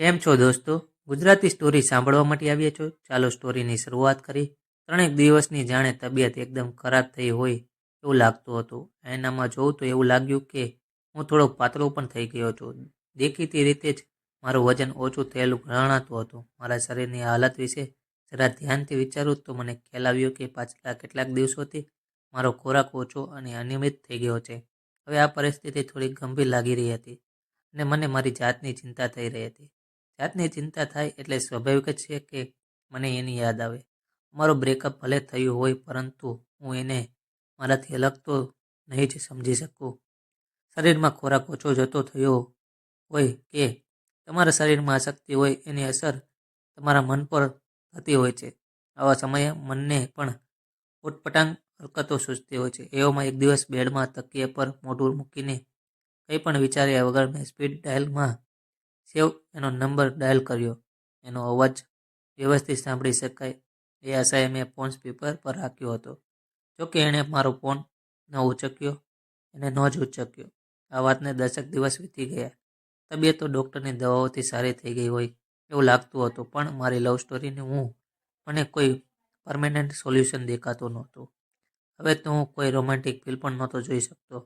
કેમ છો દોસ્તો? ગુજરાતી સ્ટોરી સાંભળવા માટે આવ્યા છો? ચાલો સ્ટોરીની શરૂઆત કરી ત્રણેક દિવસની જાણે તબિયત એકદમ ખરાબ થઈ હોય એવું લાગતું હતું. એનામાં જોઉં તો એવું લાગ્યું કે હું થોડો પાતળો પણ થઈ ગયો છું. દેખીતી રીતે જ મારું વજન ઓછું થયેલું ગણાતું હતું. મારા શરીરની હાલત વિશે જરા ધ્યાનથી વિચારું તો મને ખ્યાલ આવ્યો કે પાછલા કેટલાક દિવસોથી મારો ખોરાક ઓછો અને અનિયમિત થઈ ગયો છે. હવે આ પરિસ્થિતિ થોડી ગંભીર લાગી રહી હતી અને મને મારી જાતની ચિંતા થઈ રહી હતી. જાતની ચિંતા થાય એટલે સ્વાભાવિક છે કે મને એની યાદ આવે. મારો બ્રેકઅપ ભલે થયું હોય, પરંતુ હું એને મારાથી અલગ તો નહીં જ સમજી શકું. શરીરમાં ખોરાક ઓછો જતો થયો હોય કે તમારા શરીરમાં અશક્તિ હોય, એની અસર તમારા મન પર થતી હોય છે. આવા સમયે મનને પણ ઉટપટાંગ હરકતો સૂચતી હોય છે. એવામાં એક દિવસ બેડમાં તકીએ પર મોઢું મૂકીને કંઈ પણ વિચાર્યા વગર મેં સ્પીડ ડાયલમાં સેવ એનો નંબર ડાયલ કર્યો. એનો અવાજ વ્યવસ્થિત સાંભળી શકાય એ આશાએ મેં ફોન સ્પીકર પર રાખ્યો હતો. જોકે એણે મારો ફોન ન ઉચક્યો, એને ન જ ઉચક્યો. આ વાતને દશક દિવસ વીતી ગયા. તબિયત તો ડૉક્ટરની દવાઓથી સારી થઈ ગઈ હોય એવું લાગતું હતું, પણ મારી લવ સ્ટોરીને હું મને કોઈ પરમેનન્ટ સોલ્યુશન દેખાતું નહોતું. હવે તો હું કોઈ રોમેન્ટિક ફિલ્મ પણ નહોતો જોઈ શકતો.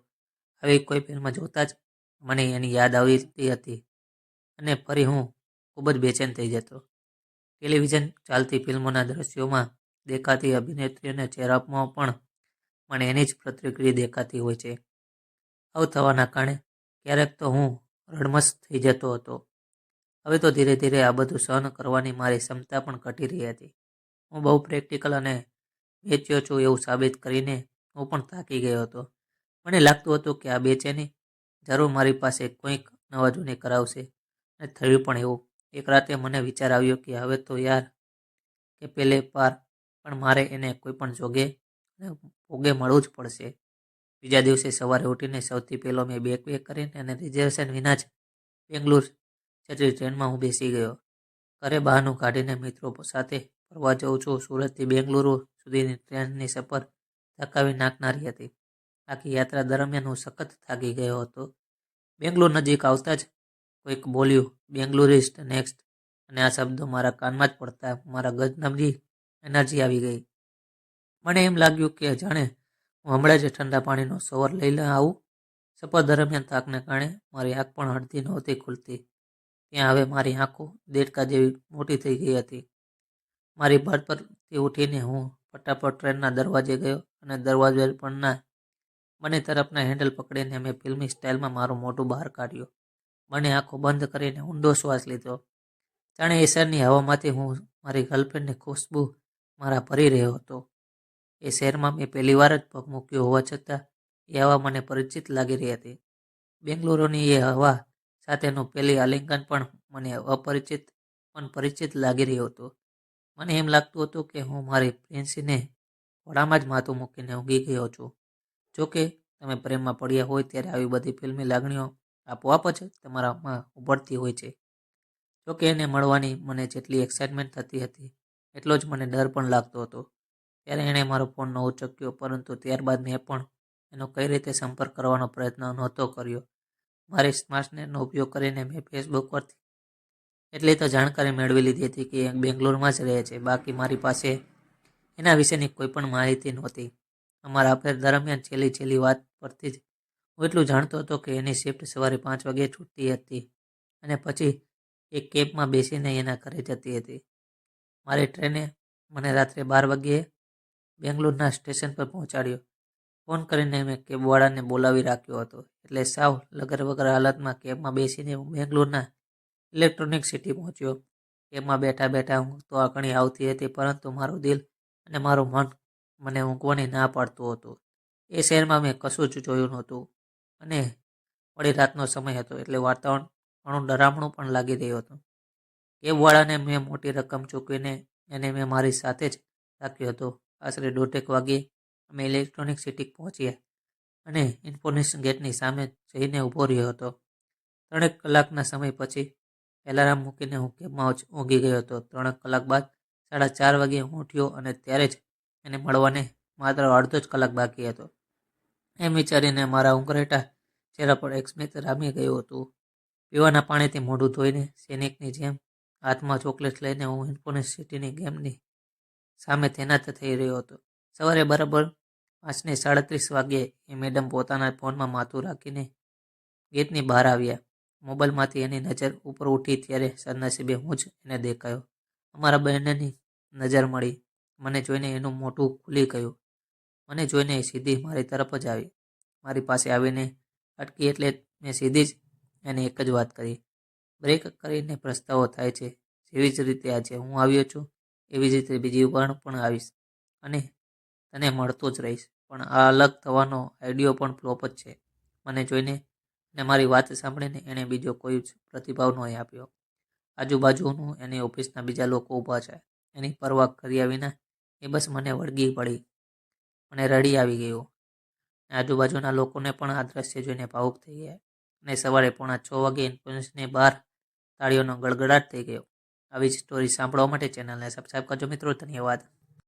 આવી કોઈ ફિલ્મ જોતાં જ મને એની યાદ આવતી હતી. અને ફરી હું ખૂબ જ બેચેન થઈ જતો. ટેલિવિઝન ચાલતી ફિલ્મોના દ્રશ્યોમાં દેખાતી અભિનેત્રીઓના ચહેરામાં પણ મને એની જ પ્રતિક્રિયા દેખાતી હોય છે. આવું થવાના કારણે ક્યારેક તો હું રડમસ થઈ જતો હતો. હવે તો ધીરે ધીરે આ બધું સહન કરવાની મારી ક્ષમતા પણ ઘટી રહી હતી. હું બહુ પ્રેક્ટિકલ અને વેચ્યો છું એવું સાબિત કરીને હું પણ થાકી ગયો હતો. મને લાગતું હતું કે આ બેચેની જરૂર મારી પાસે કોઈક નવા જૂની કરાવશે. અને થયું પણ એવું. એક રાતે મને વિચાર આવ્યો કે હવે તો યાર કે પેલે પાર પણ મારે એને કોઈ પણ જોગે અને ભોગે મળવું જ પડશે. બીજા દિવસે સવારે ઉઠીને સૌથી પહેલો મેં બેક બેક કરીને અને રિઝર્વેશન વિના જ બેંગ્લોર જતી ટ્રેનમાં હું બેસી ગયો. ઘરે બહારનું કાઢીને મિત્રો સાથે ફરવા જઉં છું. સુરતથી બેંગલુરુ સુધીની ટ્રેનની સફર થકાવી નાખનારી હતી. આખી યાત્રા દરમિયાન હું સખત થાકી ગયો હતો. બેંગ્લોર નજીક આવતા જ કોઈક બોલ્યું, બેંગ્લુરિસ્ટ નેક્સ્ટ અને આ શબ્દો મારા કાનમાં જ પડતા, મારા ગજનબજી એનર્જી આવી ગઈ. મને એમ લાગ્યું કે, જાણે હું હમણાં જ ઠંડા પાણીનો સવાર લઈને આવું. સફર દરમિયાન થાકને કારણે મારી આંખ પણ હળતી નહોતી ખુલતી. ત્યાં હવે મારી આંખો દેડકા જેવી મોટી થઈ ગઈ હતી. મારી બર્થ પરથી ઉઠીને હું ફટાફટ ટ્રેનના દરવાજે ગયો અને દરવાજે પરના બંને તરફના હેન્ડલ પકડીને મેં ફિલ્મી સ્ટાઇલમાં મારું મોટું બહાર કાઢ્યું. બંને આંખો બંધ કરીને ઊંડો શ્વાસ લીધો. જાણે એસરની હવામાંથી હું મારી ગર્લફ્રેન્ડની ખુશ્બુ મારા ભરી રહ્યો હતો. એ શહેરમાં મેં પહેલી વાર જ પગ મૂક્યો હોવા છતાં એ હવા મને પરિચિત લાગી રહી હતી. બેંગ્લોરોની એ હવા સાથેનું પહેલી આલિંગન પણ મને અપરિચિત, પણ પરિચિત લાગી રહ્યું હતું. મને એમ લાગતું હતું કે હું મારી પ્રિન્સીને ઘોડામાં જ માથું મૂકીને ઊંઘી ગયો છું. જોકે તમે પ્રેમમાં પડ્યા હોય ત્યારે આવી બધી ફિલ્મી લાગણીઓ આપોઆપ જ તમારામાં ઉભરતી હોય છે. જોકે એને મળવાની મને જેટલી એક્સાઇટમેન્ટ થતી હતી, એટલો જ મને ડર પણ લાગતો હતો. ત્યારે એણે મારો ફોન ન ઉચક્યો પરંતુ ત્યારબાદ મેં પણ એનો કઈ રીતે સંપર્ક કરવાનો પ્રયત્ન નહોતો કર્યો. મારી સ્માર્ટનેટનો ઉપયોગ કરીને મેં ફેસબુક પરથી એટલી તો જાણકારી મેળવી લીધી હતી કે એ બેંગ્લોરમાં જ રહે છે. બાકી મારી પાસે એના વિશેની કોઈ પણ માહિતી નહોતી. અમારા અફેર દરમિયાન છેલ્લી છેલ્લી વાત પરથી જ હું એટલું જાણતો હતો કે એની શિફ્ટ સવારે પાંચ વાગે છૂટતી હતી અને પછી એ કેબમાં બેસીને એના ઘરે જતી હતી. મારી ટ્રેને મને રાત્રે બાર વાગ્યે બેંગ્લોરના સ્ટેશન પર પહોંચાડ્યો. ફોન કરીને મેં કેબવાળાને બોલાવી રાખ્યો હતો. એટલે સાવ લગર વગર હાલતમાં કેબમાં બેસીને હું બેંગ્લોરના ઇલેક્ટ્રોનિક સિટી પહોંચ્યો. કેબમાં બેઠા બેઠા હું તો આંકણી આવતી હતી, પરંતુ મારું દિલ અને મારું મન મને ઊંઘવાની ના પાડતું હતું. એ શહેરમાં મેં કશું જ જોયું નહોતું. અને વળી રાતનો સમય હતો એટલે વાતાવરણ ઘણું ડરામણું પણ લાગી રહ્યું હતું. કેબવાળાને મેં મોટી રકમ ચૂકવીને એને મેં મારી સાથે જ રાખ્યો હતો. આશરે દોઢેક વાગે અમે ઇલેક્ટ્રોનિક સિટી પહોંચ્યા અને ઇન્ફોર્મેશન ગેટની સામે જઈને ઊભો રહ્યો હતો. ત્રણેક કલાકના સમય પછી એલાર્મ મૂકીને હું કેબમાં ઊંઘી ગયો હતો. ત્રણેક કલાક બાદ સાડા ચાર વાગ્યે હું ઉઠ્યો અને ત્યારે જ એને મળવાને માત્ર અડધો જ કલાક બાકી હતો. એમ વિચારીને મારા ઊંઘરેટા ચહેરા પર એક સ્મિત રામી ગયું હતું. પીવાના પાણીથી મોઢું ધોઈને સૈનિકની જેમ હાથમાં ચોકલેટ લઈને હું ઇન્ફોર્સિટીની ગેમની સામે તૈનાત થઈ રહ્યો હતો. સવારે બરાબર પાંચને સાડત્રીસ વાગ્યે એ મેડમ પોતાના ફોનમાં માથું રાખીને ગેટની બહાર આવ્યા. મોબાઈલમાંથી એની નજર ઉપર ઉઠી ત્યારે સદનસીબે હું જ એને દેખાયો. અમારા બહેનની નજર મળી. મને જોઈને એનું મોઢું ખુલી ગયું. મને જોઈને એ સીધી મારી તરફ જ આવી. મારી પાસે આવીને અટકી એટલે મેં સીધી જ એને એક જ વાત કરી. બ્રેક કરીને પ્રસ્તાવો થાય છે. જેવી જ રીતે આજે હું આવ્યો છું, એવી જ રીતે બીજી વાર પણ આવીશ. અને તને મળતો જ રહીશ. પણ આ અલગ થવાનો આઈડિયો પણ ફ્લોપ જ છે. મને જોઈને અને મારી વાત સાંભળીને એણે બીજો કોઈ જ પ્રતિભાવ નહીં આપ્યો. આજુબાજુનું એની ઓફિસના બીજા લોકો ઊભા છે. એની પરવા કર્યા વિના એ બસ મને વળગી પડી. મને રડી આવી ગયું. આજુબાજુના લોકોને પણ આ દ્રશ્ય જોઈને ભાવુક થઈ ગયા. અને સવારે પોણા છ વાગે ઇન્ફોર્સની બહાર તાળીઓનો ગળગડાટ થઈ ગયો. આવી સ્ટોરી સાંભળવા માટે ચેનલને સબસ્ક્રાઈબ કરજો મિત્રો. ધન્યવાદ.